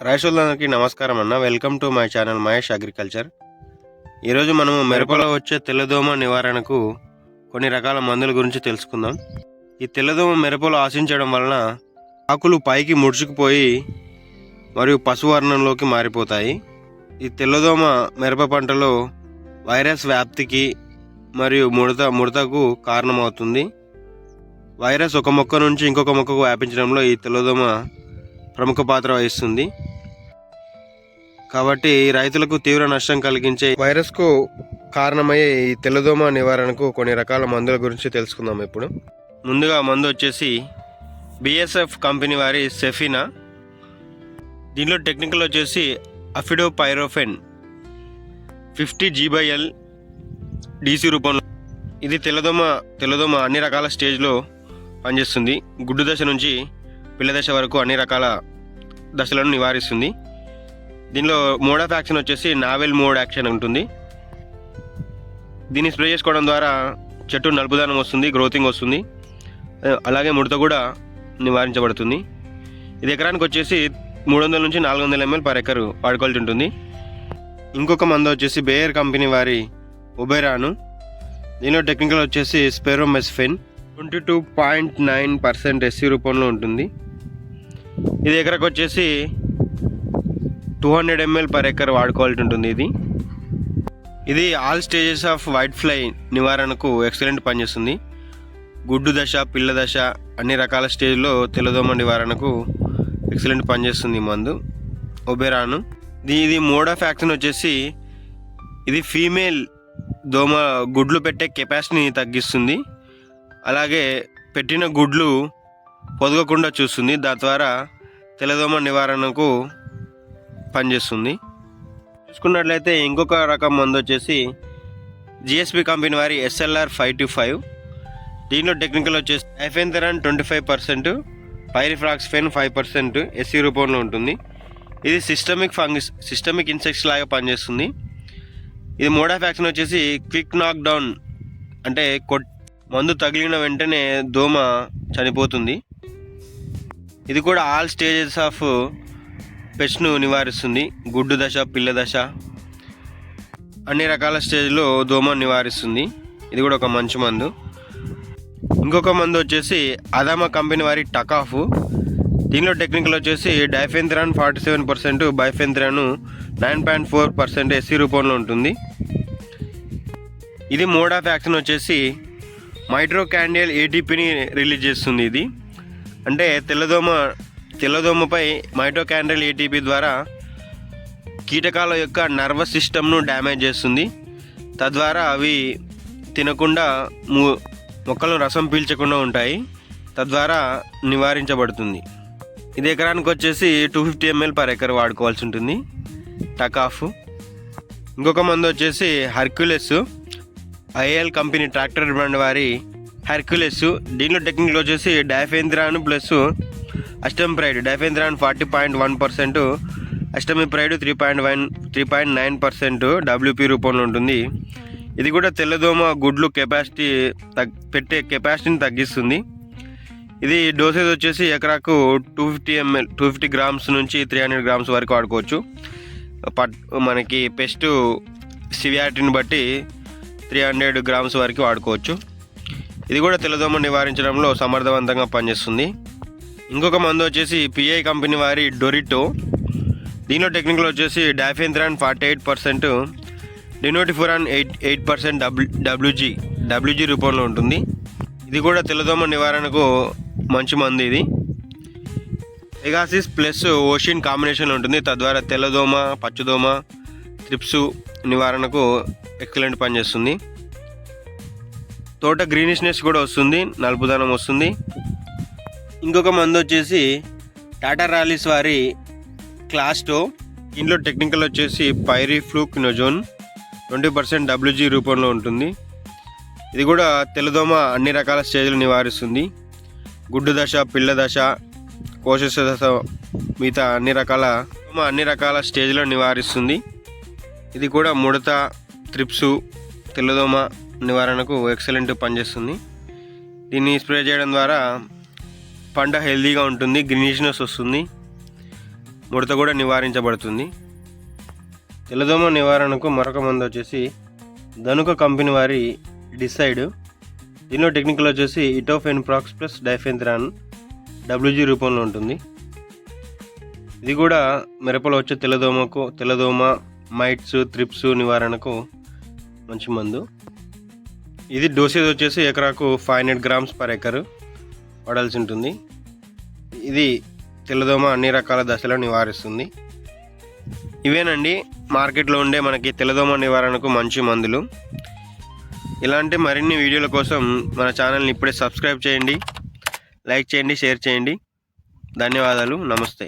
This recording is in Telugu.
రైతులందరికీ నమస్కారం అన్న. Welcome to my channel Mahesh agriculture. ఈరోజు మనము మిరపలో వచ్చే తెల్లదోమ నివారణకు కొన్ని రకాల మందుల గురించి తెలుసుకుందాం. ఈ తెల్లదోమ మిరపలో ఆశించడం వలన ఆకులు పైకి ముడుచుకుపోయి మరియు పసుపు వర్ణంలోకి మారిపోతాయి. ఈ తెల్లదోమ మిరప పంటలో వైరస్ వ్యాప్తికి మరియు ముడత ముడతకు కారణమవుతుంది. వైరస్ ఒక మొక్క నుంచి ఇంకొక మొక్కకు వ్యాపించడంలో ఈ తెల్లదోమ ప్రముఖ పాత్ర వహిస్తుంది. కాబట్టి రైతులకు తీవ్ర నష్టం కలిగించే వైరస్కు కారణమయ్యే ఈ తెల్లదోమ నివారణకు కొన్ని రకాల మందుల గురించి తెలుసుకుందాం ఇప్పుడు. ముందుగా మందు వచ్చేసి బిఎస్ఎఫ్ కంపెనీ వారి సెఫినా. దీనిలో టెక్నికల్ వచ్చేసి అఫిడో పైరోఫెన్ ఫిఫ్టీ జీబైఎల్ డీసీ రూపంలో. ఇది తెల్లదోమ తెల్లదోమ అన్ని రకాల స్టేజ్లో పనిచేస్తుంది. గుడ్డు దశ నుంచి పిల్ల దశ వరకు అన్ని రకాల దశలను నివారిస్తుంది. దీనిలో మోడ్ ఆఫ్ యాక్షన్ వచ్చేసి నావెల్ మోడ్ యాక్షన్ ఉంటుంది దీన్ని స్ప్రే చేసుకోవడం ద్వారా చెట్టు నలుపుదనం వస్తుంది గ్రోతింగ్ వస్తుంది. అలాగే ముడత కూడా నివారించబడుతుంది. ఇది ఎకరానికి వచ్చేసి మూడు వందల నుంచి నాలుగు వందల ఎంఎల్ పర్ ఎకరు వాడుకోవాల్సి ఉంటుంది. ఇంకొక మందు వచ్చేసి బేయర్ కంపెనీ వారి ఉబెరాను దీనిలో టెక్నికల్ వచ్చేసి spiromesifen. Twenty two point nine percent SC రూపంలో ఉంటుంది. ఇది ఎకరకు వచ్చేసి two hundred ML per acre వాడుకోవాల్సి ఉంటుంది ఇది. ఇది all stages of white fly నివారణకు ఎక్సలెంట్ పనిచేస్తుంది గుడ్డు దశ పిల్ల దశ అన్ని రకాల స్టేజ్లో తెల్లదోమ నివారణకు ఎక్సలెంట్ పనిచేస్తుంది మందు. ఒబెరాను. దీ ఇది మోడ్ ఆఫ్ యాక్షన్ వచ్చేసి ఇది ఫీమేల్ దోమ గుడ్లు పెట్టే కెపాసిటీని తగ్గిస్తుంది. అలాగే పెట్టిన గుడ్లు పొదగకుండా చూస్తుంది. దాని ద్వారా తెల్లదోమ నివారణకు పనిచేస్తుంది. చూసుకున్నట్లయితే ఇంకొక రకం మందు వచ్చేసి జిఎస్పి కంపెనీ వారి ఎస్ఎల్ఆర్ ఫైవ్ టు ఫైవ్. దీనిలో టెక్నికల్ వచ్చేసి ఎఫెన్థెరాన్ twenty five percent pyriproxyfen five percent SC రూపంలో ఉంటుంది. ఇది సిస్టమిక్ ఫంగస్ సిస్టమిక్ ఇన్సెక్ట్స్ లాగా పనిచేస్తుంది. ఇది మోడ్ ఆఫ్ యాక్షన్ వచ్చేసి క్విక్ నాక్ డౌన్ అంటే కొట్ మందు తగిలిన వెంటనే దోమ చనిపోతుంది. ఇది కూడా ఆల్ స్టేజెస్ ఆఫ్ పెస్ట్ను నివారిస్తుంది. గుడ్డు దశ పిల్ల దశ. అన్ని రకాల స్టేజ్లో దోమను నివారిస్తుంది. ఇది కూడా ఒక మంచి మందు. ఇంకొక మందు వచ్చేసి అదామా కంపెనీ వారి టకాఫ్. దీనిలో టెక్నికల్ వచ్చేసి diafenthiuron forty seven percent bifenthrin nine point four percent SC రూపంలో ఉంటుంది. ఇది మోడ్ ఆఫ్ యాక్షన్ వచ్చేసి మైట్రో క్యాండియల్ ఏటీపీని రిలీజ్ చేస్తుంది ఇది. అంటే తెల్లదోమ తెల్లదోమపై మైటోకాండ్రల్ ఏటీపీ ద్వారా కీటకాల యొక్క నర్వస్ సిస్టమ్ను డ్యామేజ్ చేస్తుంది. తద్వారా అవి తినకుండా మొక్కలు రసం పీల్చకుండా ఉంటాయి. తద్వారా నివారించబడుతుంది. ఇది ఎకరానికి వచ్చేసి two fifty ML per acre వాడుకోవాల్సి ఉంటుంది. టకాఫ్ ఇంకొక మందు వచ్చేసి Hercules IL company tractor brand వారి హెర్క్యులెస్ దీనిలో టెక్నిక్లో వచ్చేసి diafenthiuron plus acetamiprid. Diafenthiuron forty point one percent acetamiprid three point one three point nine percent WP రూపంలో ఉంటుంది. ఇది కూడా తెల్లదోమ గుడ్లు కెపాసిటీ తగ్ పెట్టే కెపాసిటీని తగ్గిస్తుంది. ఇది డోసేజ్ వచ్చేసి ఎకరాకు two fifty ML two fifty grams నుంచి త్రీ హండ్రెడ్ గ్రామ్స్ వరకు వాడుకోవచ్చు. పట్ మనకి పెస్ట్ సివియారిటీని బట్టి త్రీ హండ్రెడ్ గ్రామ్స్ వరకు వాడుకోవచ్చు. ఇది కూడా తెల్లదోమ నివారించడంలో సమర్థవంతంగా పనిచేస్తుంది. ఇంకొక మందు వచ్చేసి పిఐ కంపెనీ వారి డొరిటో. దీనిలో టెక్నికల్ వచ్చేసి diafenthiuron forty eight percent dinotefuran eight eight percent W WG WG రూపంలో ఉంటుంది. ఇది కూడా తెల్లదోమ నివారణకు మంచి మందు ఇది. ఎగాసిస్ ప్లస్ ఓషిన్ కాంబినేషన్లో ఉంటుంది. తద్వారా తెల్లదోమ పచ్చదోమ త్రిప్స్ నివారణకు ఎక్సలెంట్ పనిచేస్తుంది. తోట గ్రీనిష్నెస్ కూడా వస్తుంది నలుపుదనం వస్తుంది. ఇంకొక మందు వచ్చేసి టాటా ర్యాలీస్ వారి క్లాస్టో. ఇందులో టెక్నికల్ వచ్చేసి pyrifluquinazon twenty percent WG రూపంలో ఉంటుంది. ఇది కూడా తెల్లదోమ అన్ని రకాల స్టేజ్లు నివారిస్తుంది. గుడ్డు దశ పిల్ల దశ కోశ దశ మిగతా అన్ని రకాల అన్ని రకాల స్టేజ్లో నివారిస్తుంది. ఇది కూడా ముడత త్రిప్సు తెల్లదోమ నివారణకు ఎక్సలెంట్ పనిచేస్తుంది దీన్ని స్ప్రే చేయడం ద్వారా పంట హెల్తీగా ఉంటుంది గ్రీనిష్నెస్ వస్తుంది ముడత కూడా నివారించబడుతుంది. తెల్లదోమ నివారణకు మరొక మందు వచ్చేసి ధనుక కంపెనీ వారి డిసైడ్. దీనిలో టెక్నికల్ వచ్చేసి ఇటోఫెన్ ప్రాక్స్ ప్లస్ డైఫెన్థ్రాన్ డబ్ల్యూజీ రూపంలో ఉంటుంది. ఇది కూడా మిరపలో వచ్చే తెల్లదోమకు తెల్లదోమ మైట్స్ త్రిప్స్ నివారణకు మంచి మందు. ఇది డోసేజ్ వచ్చేసి ఎకరాకు five hundred grams per acre వాడాల్సి ఉంటుంది. ఇది తెల్లదోమ అన్ని రకాల దశలో నివారిస్తుంది. ఇవేనండి మార్కెట్లో ఉండే మనకి తెల్లదోమ నివారణకు మంచి మందులు. ఇలాంటి మరిన్ని వీడియోల కోసం మన ఛానల్ని ఇప్పుడే సబ్స్క్రైబ్ చేయండి లైక్ చేయండి షేర్ చేయండి. ధన్యవాదాలు నమస్తే.